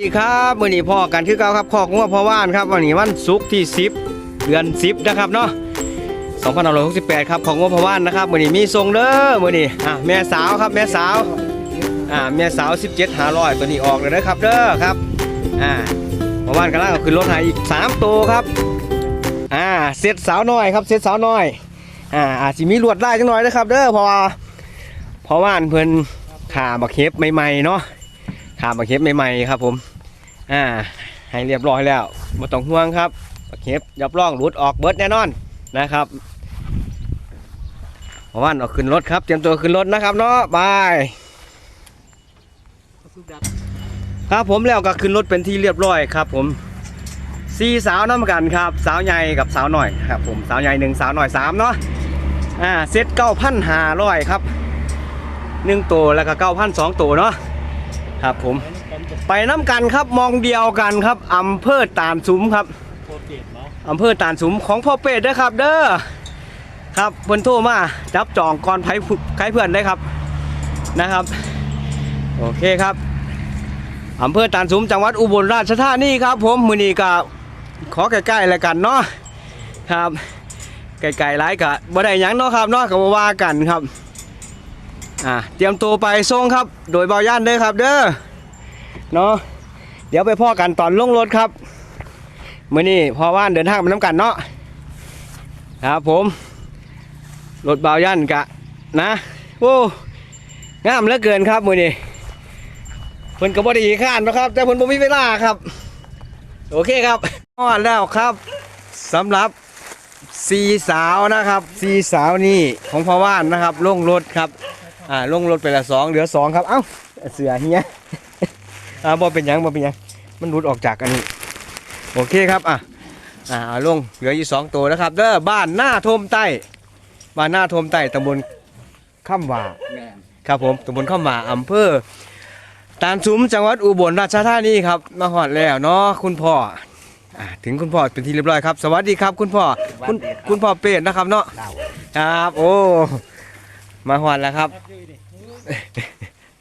สวัสดีครับมื่อนี้พ่อกันคือเก่าครับขอกงัวพ่อว่านครับวันนี้วันศุกร์ที่ 10 เดือน 10 นะครับเนาะ2568 ครับของงัวพ่อว่านนะครับมื่อนี้มีทรงเด้อมื่อนี้อะแม่สาวครับแม่สาวอ่าแม่สาว 17 500ตัวนี้ออกเลยนะครับเด้อครับอ่าพ่อว่านกำลังขึ้นรถให้อีก 3 ตัวครับอ่าเสร็จสาวน้อยครับเสร็จสาวน้อยอ่าอาจจะมีลวดลายจังหน่อยนะครับเด้อเพราะว่าพ่อว่านเพิ่นขาบักเฮ็บใหม่ๆเนาะขาบักเข็บใหม่ๆครับผม อ่าให้เรียบร้อยแล้วม่ต้องห่วงครับเข็บยับร่องหลุดออกเบิดแน่นอนนะครับเพราะว่าเอาขึ้นรถครับเตรียมตัวขึ้นรถนะครับเนาะบายครับผมแล้วก็ขึ้นรถเป็นที่เรียบร้อยครับ ผมสี่สาวน้ำกันครับ สาวใหญ่กับสาวหน่อยครับผมสาวใหญ่หนึ่งสาวหน่อยสามเนาะอ่าเซ็ตเก้าพันห้าร้อยครับหนึ่งตัวแล้วก็เก้าพันสองตัวเนาะครับผม ไปน้ำกันครับมองเดียวกันครับอำเภอตาลสุมครับอำเภอตาลสุมของพ่อเป็ดนะครับ เด้อครับเพิ่นโทรมาจับจองก่อนไผผู้ใครเพื่อนได้ครับนะครับ โอเคครับอำเภอตาลสุมจังหวัดอุบลราชธานีครับ ผมมือนี้ก็ขอใกล้ๆแล้วกันเนาะครับไกลๆหลายกะบ่ได้หยังเนาะครับเนาะก็บ่ว่ากันครับอ่าเตรียมตัวไปส่งครับ โดยเบาย่านเด้อครับเด้อ เนาะเดี๋ยวไปพ่อกันตอนลงรถครับมื้อนี้พอว่านเดินทางไปน้ำกันเนาะครับผมรถเบาย่นกะนะโอ้งามเหลือเกินครับมื้อนี้เพิ่นก็บ่ได้ข้านนะครับ แต่เพิ่นบ่มีเวลาครับ โอเคครับฮอดแล้วครับสำหรับสีสาวนะครับสีสาวนี่ของพ่อว่านนะครับลงรถครับอ่าลงรถไปละสองเหลือสองครับเอ้าเสือเฮีย อ่าบ่เป็นหยังบ่เป็นหยังมันหลุดออกจากอันนี้ โอเคครับอะอ่าเอาลงเหลืออยู่สองตัวนะครับเด้อบ้านหน้าทมใต้บ้านหน้าทมใต้ตำบลข้ามว่าครับผมตำบลข้ามว่าอำเภอตาลสุมจังหวัดอุบลราชธานีครับมาหอดแล้วเนาะคุณพ่ออ่าถึงคุณพ่อเป็นที่เรียบร้อยครับ สวัสดีครับ คุณพ่อคุณคุณพ่อเป็ดนะครับเนาะครับ โอ้ มาหอดแล้วครับ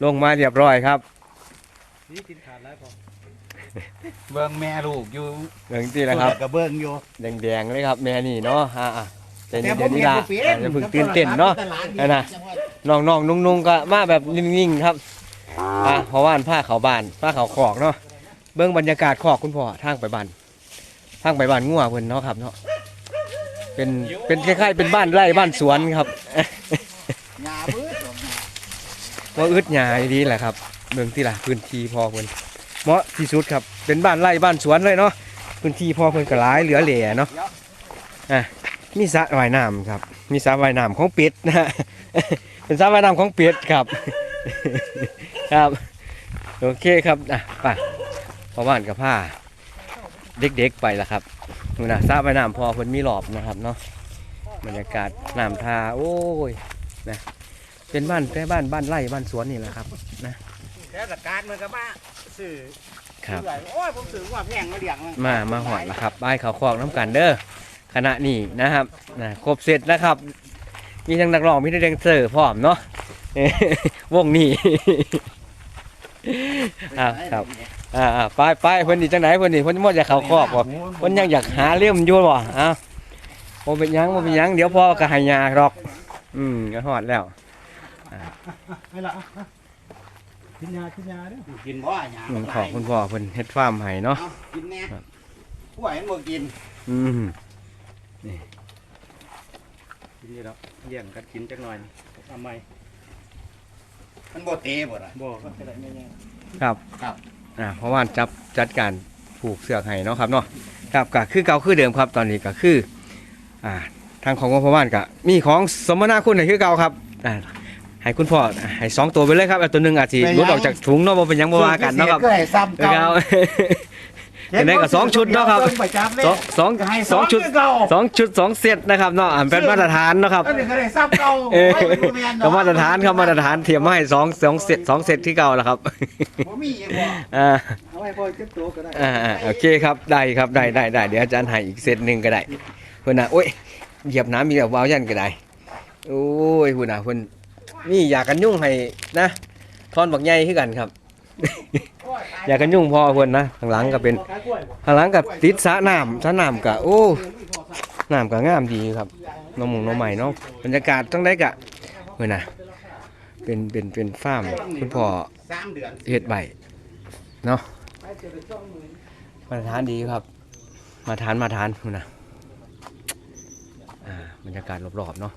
ลงมาเรียบร้อยครับ เบิ่งแม่ลูกอยู่เรื่องที่นะครับ กับเบิ่งอยู่แดงๆเลยครับ แม่นี่เนาะอ่าอะใจเย็นแต่ผมๆนี่ละเห็นบ่เป็นอ่าอย่าเพิ่งตื่นเต้นเนาะนั่นนะน้องๆนุ่งๆก็มาแบบนิ่งๆครับอะเพราะว่าผ้าเขาบานผ้าเขาขอกเนาะเบื้องบรรยากาศขอกคุณพ่อทางไปบ้านทางไปบ้านงัวเพิ่นเนาะครับเนาะเป็นเป็นคล้ายๆเป็นบ้านไร่บ้านสวนครับหญ้าบื้อว่าอึดหยาดีแหละครับ เมืองที่ละพื้นที่พอเพิ่นเหมาะที่สุดครับ เป็นบ้านไร่บ้านสวนเลยเนาะพื้นที่พอเพิ่นก็หลายเหลือเหล่เนาะอะมีสระว่ายน้ำครับ มีสระว่ายน้ำของเป็ดนะฮะเป็นสระว่ายน้ำของเป็ดครับ ครับโอเคครับอะไปพอบ้านกับผ้าเด็กๆไปละครับนู่นนะสระว่ายน้ำพอเพิ่นมีหลอบนะครับเนาะบรรยากาศน้ำทาโอ้ยนะเป็นบ้านแค่บ้านบ้านไร่บ้านสวนนี่แหละครับนะ เทศกาลมันก็มาซื้อครับซื้อไว้โอ้ยผมซื้อว่าแพงมาเลี้ยงมันมามาหอดแล้วครับบ้านเขาคอกน้ำกันเด้อคณะนี้นะครับนะครบเสร็จแล้วครับ มีทั้งนักร้องมีทั้งแดนเซอร์พร้อมเนาะเอ้ยวงนี้ อ่าครับ อ่าอ่าไปไปเพิ่นดีจังไหนเพิ่นดีเพิ่นมอจะเขาคอกบ่เพิ่นยังอยากหาเลี่ยมอยู่บ่อ้าวบ่เป็นหยังบ่เป็นหยังเดี๋ยวพ่อก็ให้ยาหรอก อืมก็ฮอดแล้ว ไม่ละ กินยากินยาเด้อกินบ่หญ้าเงินของคุณพ่อเพิ่นเฮ็ดฟาร์มให้เนาะเอากินแน่ครับผู้ใหญ่บ่กินอืมกินอยู่แล้วเลี้ยงกันกินจักหน่อยทำไมมันบ่เตะบ่ล่ะบอกก็ได้ไม่แน่ครับครับอ่าเพราะว่าจับจัดการผูกเสือกให้เนาะครับเนาะครับก็คือเก่าคือเดิมครับตอนนี้ก็คืออ่าทางของงบประมาณก็มีของสมนาคุณให้คือเก่าครับอ่า ให้คุณพ่อให้สองตัวไปเลยครับเอาตัวหนึ่งอาจสิหลุดออกจากถุงเนาะบ่เป็นหยังบ่ว่ากันเนาะครับก็ให้ซ้ำเก่าเอาจะได้กับสองชุดเนาะครับสองสองให้สองชุดเก่า สองชุดสองเซตนะครับเนาะอ่าเป็นมาตรฐานเนาะครับ ก็ได้ซ้ำเก่าเออไว้เป็นบ่แม่นก็เนาะมาตรฐานครับมาตรฐานเทียมมาให้สองสองเซตสองเซตที่เก่าแล้วครับบ่มีอีกบ่อ่าเอาไว้พอเก็บตัวก็ได้อ่าอ่าโอเคครับได้ครับได้ได้ได้เดี๋ยวอาจารย์ให้อีกเซตหนึ่งก็ได้เพื่อนน่ะโอ้ยเหยียบน้ำมีแบบวาวยันก็ได้โอ้ยเพื่อนนะเพื่อน นี่อยากกันยุ่งให้นะทอนบักใหญ่ขึ้นกันครับ อยากกันยุ่งพอเพิ่นนะข้างหลังก็เป็นข้างหลังก็ติดสระน้ำสระน้ำก็โอ้น้ำก็งามดีครับน้องหมูน้องใหม่เนาะบรรยากาศต้องได้กะเพิ่นะเป็นเป็นเป็นฟาร์มคุณพ่อเดือนเฮ็ดใบเนาะมาทานดีครับ มาทานมาทานคุณนะอ่าบรรยากาศรอบๆเนาะ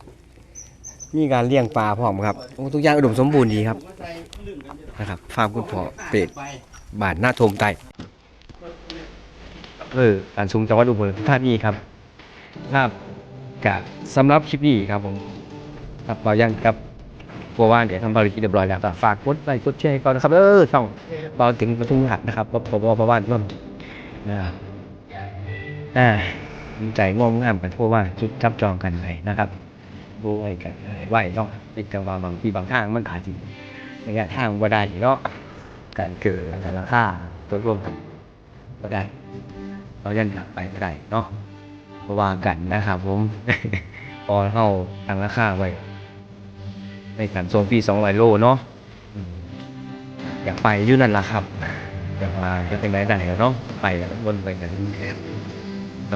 มีการเลี้ยงปลาพร้อมครับโอ้ทุกอย่างอุดมสมบูรณ์ดีครับนะครับฟาร์มคุณพ่อเป็ดบาทหน้าทงไตเออการซุมจังหวัดอุบลราชธานี้ครับครับกะสำหรับคลิปนี้ครับผมครับเรายังครับกลัวว่าเดี๋ยวทำภารกิจเรียบร้อยแล้วฝากกดไลค์กดแชร์ก่อนนะครับเออช่องเบาถึงประทุมหัดนะครับเพราะเพราะว่าเพราะว่าร่วมนะครับอ่าใจงงงามกันเพราะว่าจุดจับจองกันไปนะครับ บวยกันไหวเนาะเป็นจังหวะบางที่บางทางมันขาดจริงระยะทางบ่ได้เนาะการเกิดราคาตัวรวมกันบ่ได้เรายันกลับไปบ่ได้เนาะเพราะว่ากันนะครับผมพอเข้าตั้งราคาไว้ในการโซนปี200โลเนาะอยากไปยู่นั่นล่ะครับ อยากมาจะเป็นไรได้เนาะไปแล้ววนไปกัน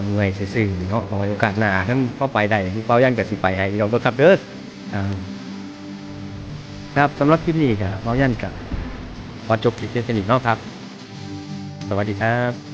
ำเงยซื่อๆเนาะเอาไว้โอกาสหน้าท่านเข้าไปได้เป้าย่างกับสิไปให้เราก็ขับเด้อครับสำหรับคลิปนี้ครับเป้าย่างกับขอจบคลิปเพียงแค่นี้เนาะครับ สวัสดีครับ